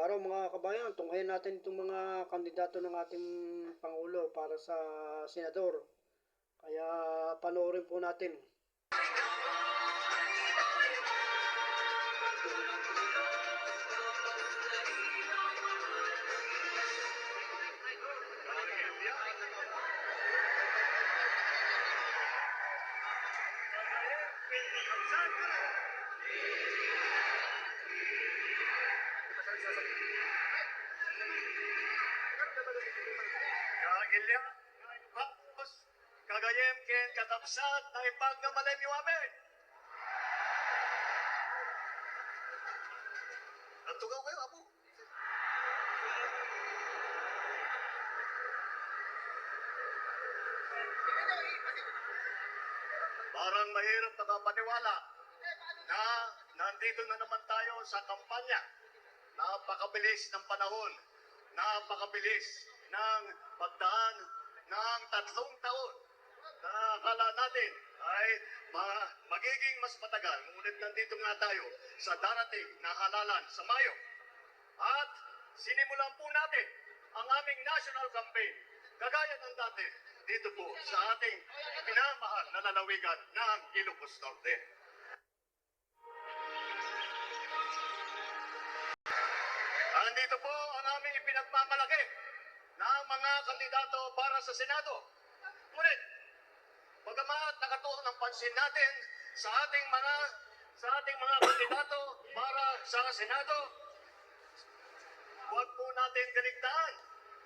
araw mga kabayan, tunghayan natin itong mga kandidato ng ating Pangulo para sa Senador. Kaya panoorin po natin. Ken katapsat na ipagnamalay niyo amin. Natugaw kayo, abo. Parang mahirap nakapaniwala na nandito na naman tayo sa kampanya. Napakabilis ng panahon. Napakabilis ng pagdaan ng tatlong taon. Na akala natin ay ma- magiging mas matagal. Ngunit nandito nga tayo sa darating na halalan sa Mayo. At sinimulan po natin ang aming national campaign. Kagaya ng dati dito po sa ating pinamahal na lalawigan ng Ilocos Norte. Andito po ang aming ipinagmamalaki ng mga kandidato para sa Senado. Ngunit, bagamat nakatuon ang pansin natin sa ating mga sa ating mga kandidato para sa Senado, huwag po natin kaligtaan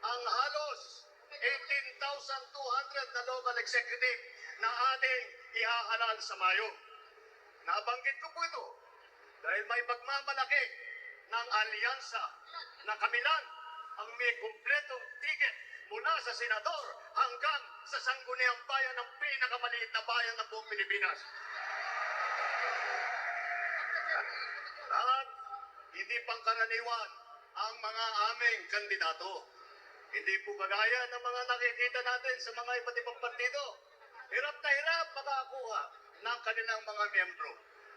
ang halos 18,200 na local executive na ating ihahalal sa Mayo. Nabanggit ko po ito dahil may pagmamalaki ng alyansa na kami lang ang may kumpletong ticket mula sa senador hanggang sa sangguniang bayan ng pinakamaliit na bayan ng buong Pilipinas. At hindi pangkaraniwan ang mga aming kandidato. Hindi po kagaya ng mga nakikita natin sa mga iba't ibang partido. Hirap na hirap makakuha ng kanilang mga miyembro.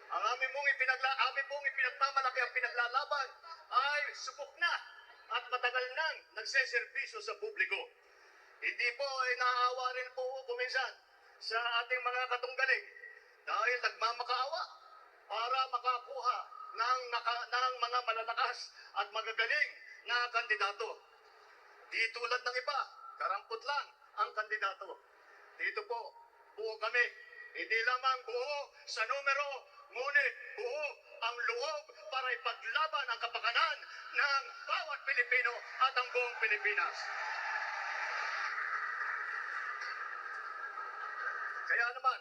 Ang aming mong ipinagla, aming pong ipinagmamalaki ang pinaglalaban ay subok na nang nagseserbisyo sa publiko. Hindi po ay naaawa rin po kuminsan sa ating mga katunggaling dahil nagmamakaawa para makakuha ng, naka, ng mga malalakas at magagaling na kandidato. Di tulad ng iba, karampot lang ang kandidato. Dito po, buo kami. Hindi lamang buo sa numero, ngunit buo ang loob para ipaglaban ang kapakanan ng bawat Pilipino at ang buong Pilipinas. Kaya naman,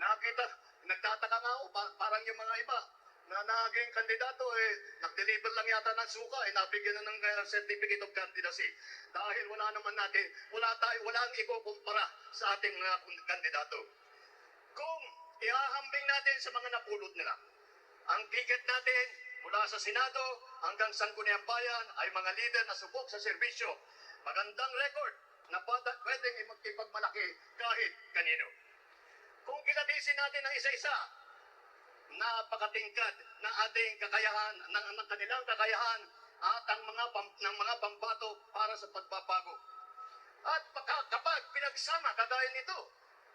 nakita, nagtataka nga pa- parang yung mga iba na naging kandidato eh, nag-deliver lang yata ng suka eh, nabigyan na ng uh, certificate of candidacy. Dahil wala naman natin, wala tayo, wala ang ikukumpara sa ating mga kandidato. Ihahambing natin sa mga napulot nila, ang ticket natin mula sa Senado hanggang Sangguniang Bayan ay mga leader na subok sa serbisyo. Magandang record na pwede- pwedeng ipagmalaki kahit kanino. Kung kilatisin natin ang isa-isa, napakatingkad ng ating kakayahan, ng, ng kanilang kakayahan at ang mga pam, ng mga pambato para sa pagbabago. At kapag pinagsama kagaya nito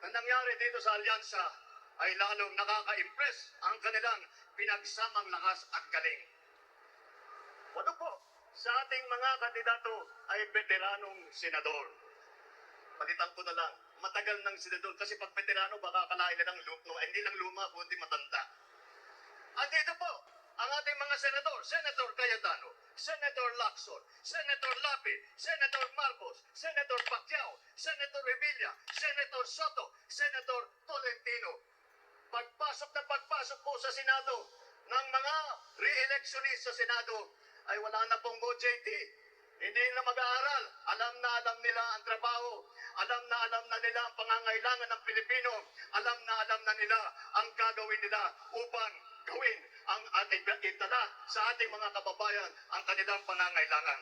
na nangyari dito sa alyansa, ay lalong nakaka-impress ang kanilang pinagsamang lakas at galing. Ano po, sa ating mga kandidato ay veteranong senador. Palitan ko na lang, matagal ng senador kasi pag veterano baka kalain na ng luma, hindi lang luma kundi matanda. Andito po, ang ating mga senador, Senator Cayetano, Senator Lacson, Senator Lapid, Senator Marcos, Senator Pacquiao, Senator Revilla, Senator Soto, Senator Tolentino. Pagpasok na pagpasok po sa Senado ng mga re-electionist sa Senado ay wala na pong OJT. Hindi na mag-aaral. Alam na alam nila ang trabaho. Alam na alam na nila ang pangangailangan ng Pilipino. Alam na alam na nila ang gagawin nila upang gawin ang ating itala sa ating mga kababayan ang kanilang pangangailangan.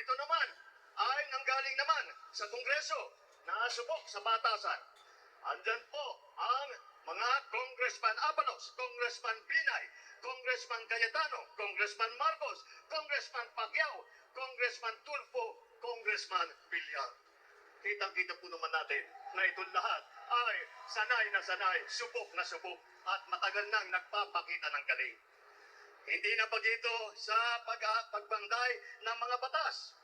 Ito naman ay nanggaling naman sa Kongreso na subok sa batasan. Andyan po ang mga Congressman Abalos, Congressman Binay, Congressman Cayetano, Congressman Marcos, Congressman Pacquiao, Congressman Tulfo, Congressman Villar. Kitang-kita po naman natin na itong lahat ay sanay na sanay, subok na subok, at matagal nang nagpapakita ng galing. Hindi na pagito sa pag pagbanday ng mga batas.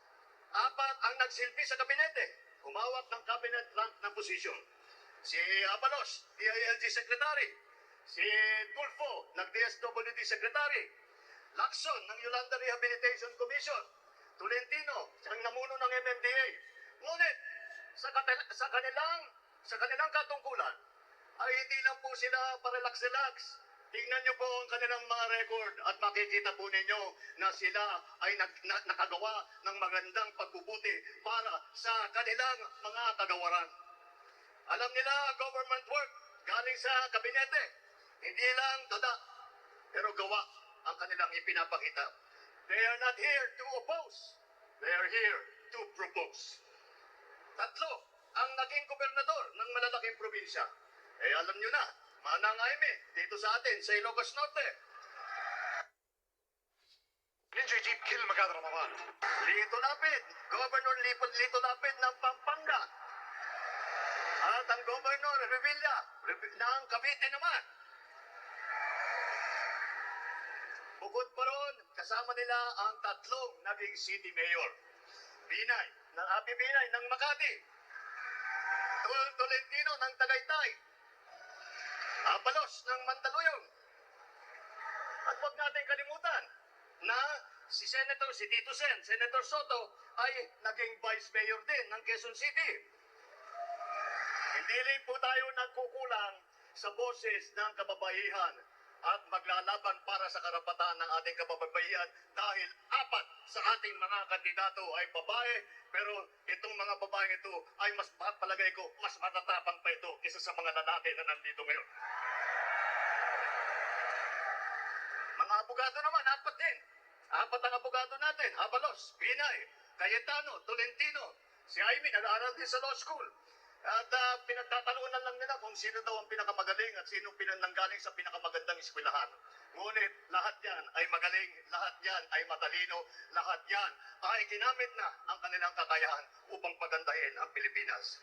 Apat ang nagsilbi sa kabinete, humawak ng cabinet rank na posisyon. Si Abalos, DILG Secretary. Si Tulfo, nag-DSWD Secretary. Lacson, ng Yolanda Rehabilitation Commission. Tolentino, siyang namuno ng MMDA. Ngunit, sa, katil- sa kanilang sa kanilang katungkulan, ay hindi lang po sila parelax-relax. Tingnan niyo po ang kanilang mga record at makikita po ninyo na sila ay nag, na, nakagawa ng magandang pagbubuti para sa kanilang mga kagawaran. Alam nila ang government work galing sa kabinete. Hindi lang dada, pero gawa ang kanilang ipinapakita. They are not here to oppose. They are here to propose. Tatlo ang naging gobernador ng malalaking probinsya. Eh alam nyo na, Manang Aime, dito sa atin, sa Ilocos Norte. Ninja Jeep Kill Magada Ramadan. Lito Lapid, Governor Lito Lapid ng Pampanga. At ang Governor Revilla Rev- ng Cavite naman. Bukod pa ron, kasama nila ang tatlong naging city mayor. Binay, ng Happy Binay ng Makati. Tolentino ng Tagaytay. Abalos ng Mandaluyong. At huwag natin kalimutan na si Senator, si Tito Sen, Senator Soto, ay naging Vice Mayor din ng Quezon City. Hindi po tayo nagkukulang sa boses ng kababaihan at maglalaban para sa karapatan ng ating kababaihan dahil apat sa ating mga kandidato ay babae pero itong mga babae ito ay mas palagay ko mas matatapang pa ito kaysa sa mga lalaki na nandito ngayon. Mga abogado naman, apat din. Apat ang abogado natin. Abalos, Binay, Cayetano, Tolentino. Si Aimee, nag-aaral din sa law school. At uh, pinagtatalunan lang nila kung sino daw ang pinakamagaling at sino pinananggaling sa pinakamagandang eskwelahan. Ngunit lahat yan ay magaling, lahat yan ay matalino, lahat yan ay ginamit na ang kanilang kakayahan upang pagandahin ang Pilipinas.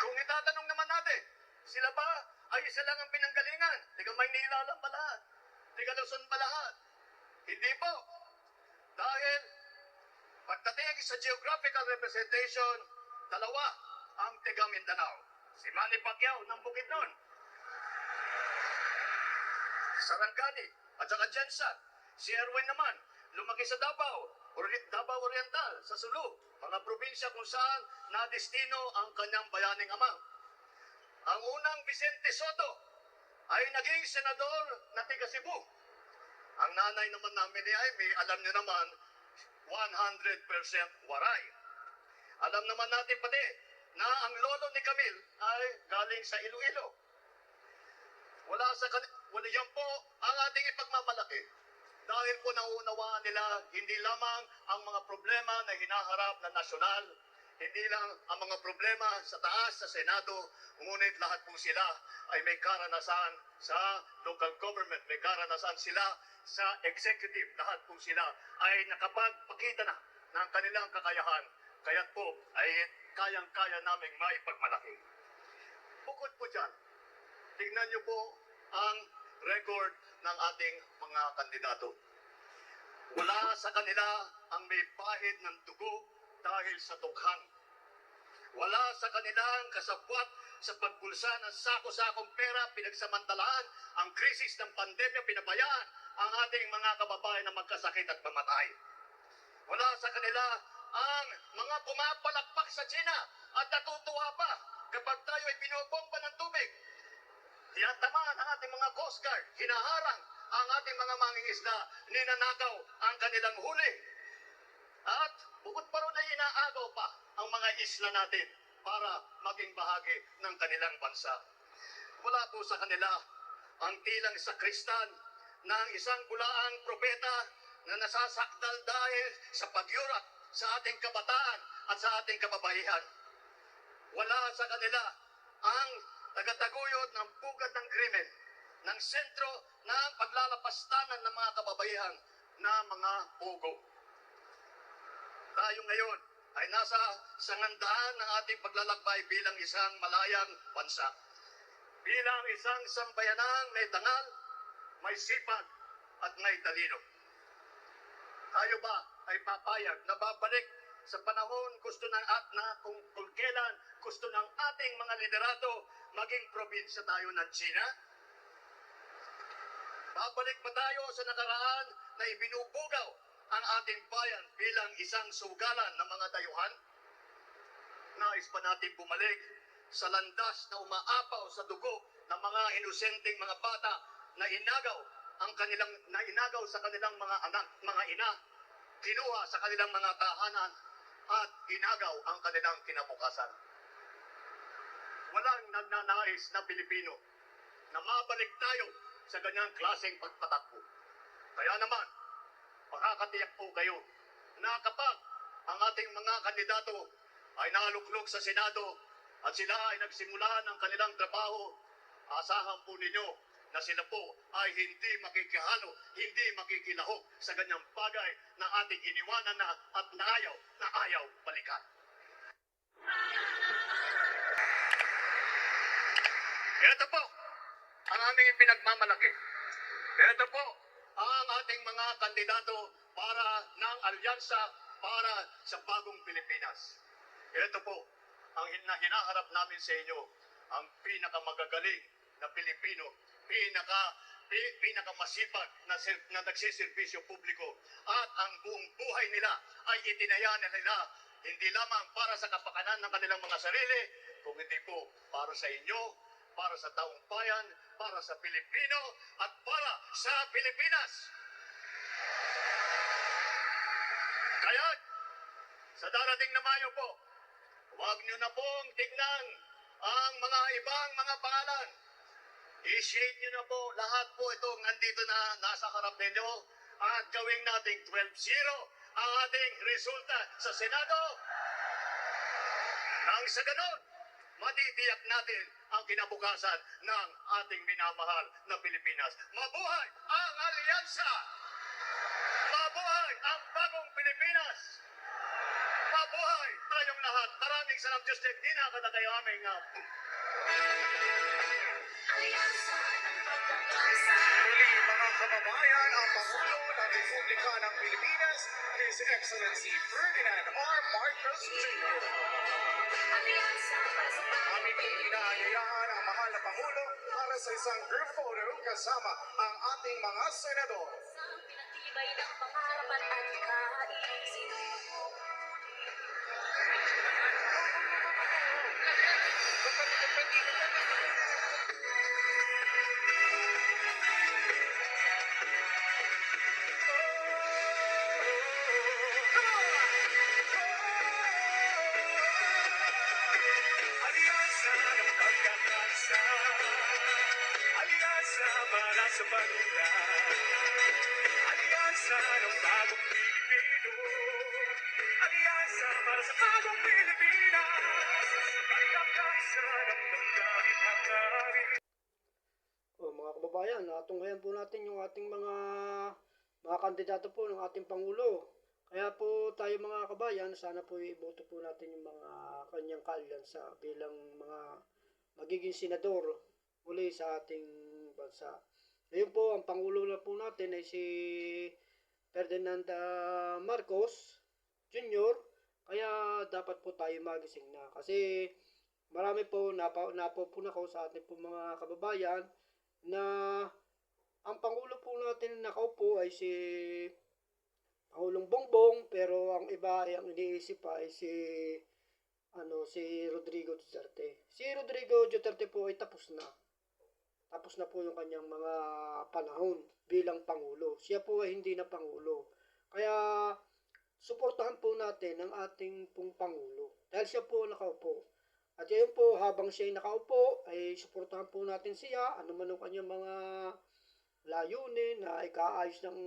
Kung itatanong naman natin, sila ba ay isa lang ang pinanggalingan? Tiga Maynila lang ba lahat? Tiga Luzon ba lahat? Hindi po. Dahil pagdating sa geographical representation, dalawa ang tiga Mindanao. Si Manny Pacquiao ng Bukidnon. Sarangani at saka Jensen. Si Erwin naman, lumaki sa Davao, Davao Oriental, sa Sulu, mga probinsya kung saan nadestino ang kanyang bayaning ama. Ang unang Vicente Soto ay naging senador na tiga Cebu. Ang nanay naman namin ni Aimee, alam niyo naman, 100% waray. Alam naman natin pati na ang lolo ni Camille ay galing sa Iloilo. Wala sa wala yan po ang ating ipagmamalaki. Dahil po naunawaan nila hindi lamang ang mga problema na hinaharap na nasyonal, hindi lang ang mga problema sa taas sa Senado, ngunit lahat po sila ay may karanasan sa local government, may karanasan sila sa executive, lahat po sila ay nakapagpakita na ng kanilang kakayahan. Kaya't po ay kayang-kaya naming maipagmalaki. Bukod po dyan, tingnan niyo po ang record ng ating mga kandidato. Wala sa kanila ang may pahid ng dugo dahil sa tukhan. Wala sa kanilang kasabwat sa pagbulsa ng sako-sakong pera pinagsamantalaan ang krisis ng pandemya pinabayaan ang ating mga kababayan na magkasakit at mamatay. Wala sa kanila ang mga pumapalakpak sa China at natutuwa pa kapag tayo ay binobomba ng tubig. Tinatamaan ang ating mga Coast Guard, hinaharang ang ating mga mangingisda, ninanakaw ang kanilang huli. At bukod pa ron ay inaagaw pa ang mga isla natin para maging bahagi ng kanilang bansa. Wala po sa kanila ang tilang sakristan ng isang bulaang propeta na nasasakdal dahil sa pagyurak sa ating kabataan at sa ating kababaihan. Wala sa kanila ang tagataguyod ng pugad ng krimen, ng sentro ng paglalapastanan ng mga kababaihan na mga pugo. Tayo ngayon ay nasa sangandaan ng ating paglalakbay bilang isang malayang bansa. Bilang isang sambayanang may dangal, may sipag at may talino. Tayo ba ay papayag na babalik sa panahon gusto ng at na kung, kung kailan gusto ng ating mga liderato maging probinsya tayo ng China? Babalik ba tayo sa nakaraan na ibinubugaw ang ating bayan bilang isang sugalan ng mga dayuhan? Nais pa natin bumalik sa landas na umaapaw sa dugo ng mga inosenteng mga bata na inagaw ang kanilang na inagaw sa kanilang mga anak, mga ina, kinuha sa kanilang mga tahanan at inagaw ang kanilang kinabukasan. Walang nagnanais na Pilipino na mabalik tayo sa ganyang klaseng pagpatakbo. Kaya naman, makakatiyak po kayo na kapag ang ating mga kandidato ay naluklok sa Senado at sila ay nagsimula ng kanilang trabaho, asahan po ninyo na sila po ay hindi makikihalo, hindi makikilahok sa ganyang bagay na ating iniwanan na at naayaw na ayaw balikan. Ito po ang aming pinagmamalaki. Ito po ang ating mga kandidato para ng alyansa para sa bagong Pilipinas. Ito po ang hin- na hinaharap namin sa inyo, ang pinakamagagaling na Pilipino, pinaka pi, pinakamasipag na, na nagsiservisyo publiko at ang buong buhay nila ay itinaya na nila hindi lamang para sa kapakanan ng kanilang mga sarili, kung hindi po para sa inyo, para sa taong bayan, para sa Pilipino, at para sa Pilipinas. Kaya, sa darating na Mayo po, huwag nyo na pong tignan ang mga ibang mga pangalan. I-shade nyo na po lahat po itong nandito na nasa harap ninyo at gawing nating 12-0 ang ating resulta sa Senado. Nang sa ganon, matitiyak natin ang kinabukasan ng ating minamahal na Pilipinas. Mabuhay ang alyansa! Mabuhay ang bagong Pilipinas! Mabuhay tayong lahat! Maraming salamat Diyos Di na kada kayo aming uh, Muli mga kababayan, ang Pangulo ng Republika ng Pilipinas, His Excellency Ferdinand R. Marcos Jr. inaanyayahan ang mahal na Pangulo para sa isang group photo kasama ang ating mga senador. Isang pinatibay ng pangarapan at kaisip. Alyansa Alyansa para sa banula Alyansa ng bagong Pilipino. Alyansa para sa bagong Pilipinas. Pagkakasa ng damdamin hangarin O mga kababayan, natunghayan po natin yung ating mga mga kandidato po ng ating Pangulo. Kaya po tayo mga kabayan, sana po iboto po natin yung mga kanyang kaalyansa bilang mga magiging senador muli sa ating bansa. Ngayon po, ang Pangulo na po natin ay si Ferdinand ah, Marcos Jr. Kaya dapat po tayo magising na. Kasi marami po, napa, napo po na ako sa ating po mga kababayan na ang Pangulo po natin na nakaupo ay si Pangulong Bongbong pero ang iba ay ang iniisip pa ay si ano si Rodrigo Duterte. Si Rodrigo Duterte po ay tapos na. Tapos na po yung kanyang mga panahon bilang Pangulo. Siya po ay hindi na Pangulo. Kaya suportahan po natin ang ating pong Pangulo. Dahil siya po nakaupo. At yun po, habang siya ay nakaupo, ay suportahan po natin siya, ano man ang kanyang mga layunin na ikaayos ng,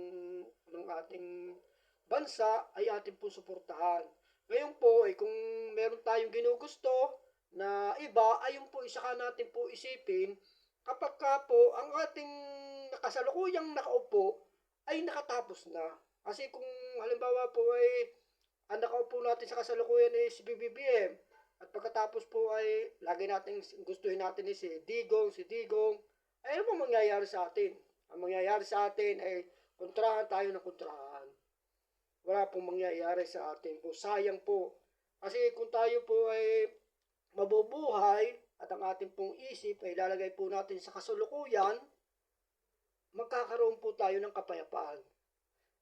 ng ating bansa, ay ating po suportahan. Ngayon po, ay kung meron tayong ginugusto na iba, ayun po isa ka natin po isipin kapag ka po ang ating nakasalukuyang nakaupo ay nakatapos na. Kasi kung halimbawa po ay ang nakaupo natin sa kasalukuyan ay si BBBM at pagkatapos po ay lagi natin gustuhin natin ni si Digong, si Digong, ay ano pong mangyayari sa atin? Ang mangyayari sa atin ay kontrahan tayo ng kontrahan. Wala pong mangyayari sa atin po. Sayang po. Kasi kung tayo po ay mabubuhay at ang ating pong isip ay lalagay po natin sa kasulukuyan, magkakaroon po tayo ng kapayapaan.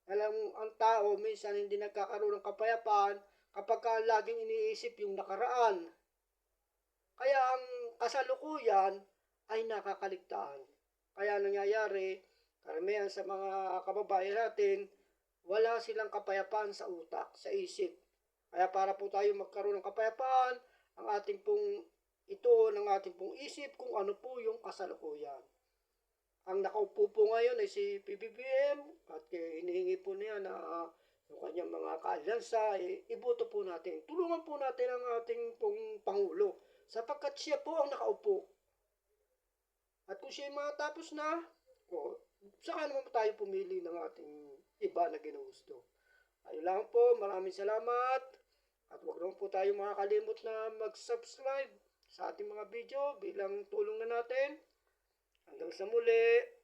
Alam mo, ang tao minsan hindi nagkakaroon ng kapayapaan kapag ka laging iniisip yung nakaraan. Kaya ang kasalukuyan ay nakakaligtaan. Kaya nangyayari, karamihan sa mga kababayan natin, wala silang kapayapaan sa utak, sa isip. Kaya para po tayo magkaroon ng kapayapaan, ang ating pong ito ng ating pong isip kung ano po yung kasalukuyan. Ang nakaupo po ngayon ay si PBBM at hinihingi po niya na ah, yung kanyang mga kaalyansa, eh, iboto po natin. Tulungan po natin ang ating pong Pangulo sapagkat siya po ang nakaupo. At kung siya matapos na, o, saka naman tayo pumili ng ating iba na ginusto. Ayun lang po, maraming salamat. At huwag naman po tayo makakalimot na mag-subscribe sa ating mga video bilang tulong na natin. Hanggang sa muli.